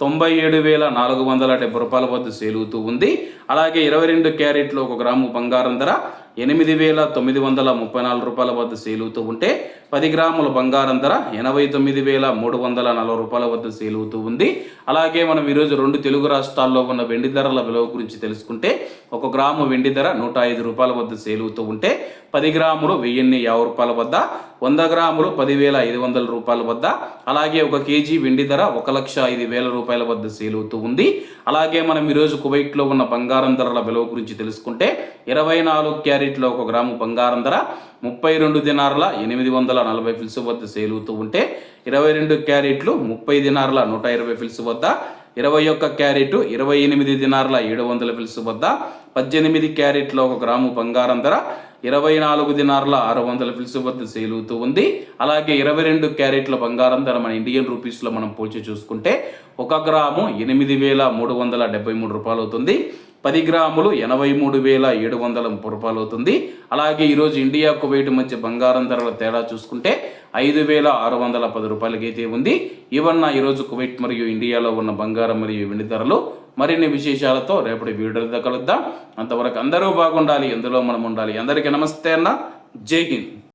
తొంభై ఏడు వేల నాలుగు వందల డెబ్బై రూపాయల వద్ద సేలుతూ ఉంది. అలాగే ఇరవై రెండు క్యారెట్లు ఒక గ్రాము బంగారం ధర ఎనిమిది వేల తొమ్మిది వందల ముప్పై నాలుగు రూపాయల వద్ద సేలుతూ ఉంటే పది గ్రాముల బంగారం ధర ఎనభై తొమ్మిది వేల మూడు వందల నలభై రూపాయల వద్ద సేలుతూ ఉంది. అలాగే మనం ఈరోజు రెండు తెలుగు రాష్ట్రాల్లో ఉన్న వెండి ధరల విలువ గురించి తెలుసుకుంటే ఒక గ్రాము వెండి ధర నూట ఐదు రూపాయల వద్ద సేలుతూ ఉంటే పది గ్రాములు వెయ్యిన్ని యాభై రూపాయల వద్ద వంద గ్రాములు పదివేల ఐదు వందల రూపాయల వద్ద. అలాగే ఒక కేజీ వెండి ధర ఒక లక్ష ఐదు వేల రూపాయల వద్ద సేలుతూ ఉంది. అలాగే మనం ఈరోజు కువైట్లో ఉన్న బంగారం ధరల విలువ గురించి తెలుసుకుంటే ఇరవై నాలుగు క్యారెట్లో ఒక గ్రాము బంగారం ధర ముప్పై రెండు దినార్ల ఎనిమిది వందల నలభై ఫిల్స్ వద్ద సేలుతూ ఉంటే ఇరవై రెండు క్యారెట్లు ముప్పై దినార్ల నూట ఇరవై ఫిల్స్ వద్ద ఇరవై ఒక్క క్యారెట్ ఇరవై ఎనిమిది దినార్ల ఏడు వందల పిలుసు వద్ద పద్దెనిమిది క్యారెట్లో ఒక గ్రాము బంగారం ధర ఇరవై నాలుగు దినార్ల ఆరు వందల పిలుసు వద్ద సేలుతూ ఉంది. అలాగే ఇరవై రెండు క్యారెట్ల బంగారం ధర మన ఇండియన్ రూపీస్లో మనం పోల్చి చూసుకుంటే ఒక గ్రాము ఎనిమిది వేల మూడు వందల డెబ్బై మూడు రూపాయలు అవుతుంది. పది గ్రాములు ఎనభై మూడు వేల ఏడు వందల ముప్పై రూపాయలు అవుతుంది. అలాగే ఈరోజు ఇండియా కువైట్ మధ్య బంగారం ధరల తేడా చూసుకుంటే ఐదు వేల ఆరు వందల పది రూపాయలకైతే ఉంది. ఇవన్న ఈరోజు కువైట్ మరియు ఇండియాలో ఉన్న బంగారం మరియు వెండి ధరలు. మరిన్ని విశేషాలతో రేపటి వీడియోలతో కలుద్దాం. అంతవరకు అందరూ బాగుండాలి ఎందులో మనం ఉండాలి. అందరికీ నమస్తే అన్న. జై హింద్.